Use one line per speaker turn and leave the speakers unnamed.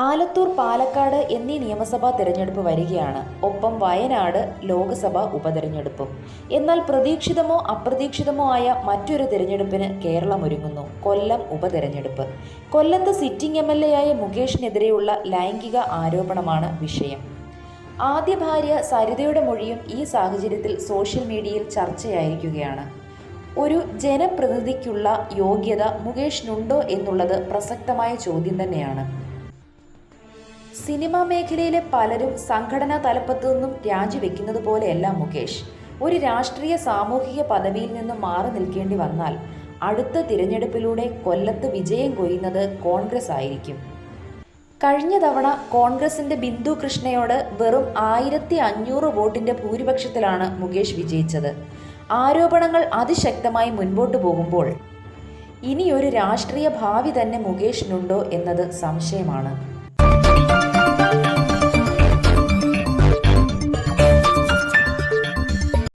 ആലത്തൂർ പാലക്കാട് എന്നീ നിയമസഭാ തെരഞ്ഞെടുപ്പ് വരികയാണ്. ഒപ്പം വയനാട് ലോക്സഭാ ഉപതെരഞ്ഞെടുപ്പും. എന്നാൽ പ്രതീക്ഷിതമോ അപ്രതീക്ഷിതമോ ആയ മറ്റൊരു തെരഞ്ഞെടുപ്പിന് കേരളം ഒരുങ്ങുന്നു. കൊല്ലം ഉപതെരഞ്ഞെടുപ്പ്. കൊല്ലത്ത് സിറ്റിംഗ് എം എൽ എ ആയ മുകേഷിനെതിരെയുള്ള ലൈംഗിക ആരോപണമാണ് വിഷയം. ആദ്യ ഭാര്യ സരിതയുടെ മൊഴിയും ഈ സാഹചര്യത്തിൽ സോഷ്യൽ മീഡിയയിൽ ചർച്ചയായിരിക്കുകയാണ്. ഒരു ജനപ്രതിനിധിക്കുള്ള യോഗ്യത മുകേഷിനുണ്ടോ എന്നുള്ളത് പ്രസക്തമായ ചോദ്യം തന്നെയാണ്. സിനിമാ മേഖലയിലെ പലരും സംഘടനാ തലപ്പത്തു നിന്നും രാജിവെക്കുന്നത് പോലെയല്ല മുകേഷ്. ഒരു രാഷ്ട്രീയ സാമൂഹിക പദവിയിൽ നിന്നും മാറി നിൽക്കേണ്ടി വന്നാൽ അടുത്ത തിരഞ്ഞെടുപ്പിലൂടെ കൊല്ലത്ത് വിജയം കൊയ്യുന്നത് കോൺഗ്രസ് ആയിരിക്കും. കഴിഞ്ഞ തവണ കോൺഗ്രസിന്റെ ബിന്ദു കൃഷ്ണയോട് വെറും ആയിരത്തി അഞ്ഞൂറ് വോട്ടിന്റെ ഭൂരിപക്ഷത്തിലാണ് മുകേഷ് വിജയിച്ചത്. ആരോപണങ്ങൾ അതിശക്തമായി മുൻപോട്ടു പോകുമ്പോൾ ഇനിയൊരു രാഷ്ട്രീയ ഭാവി തന്നെ മുകേഷിനുണ്ടോ എന്നത് സംശയമാണ്.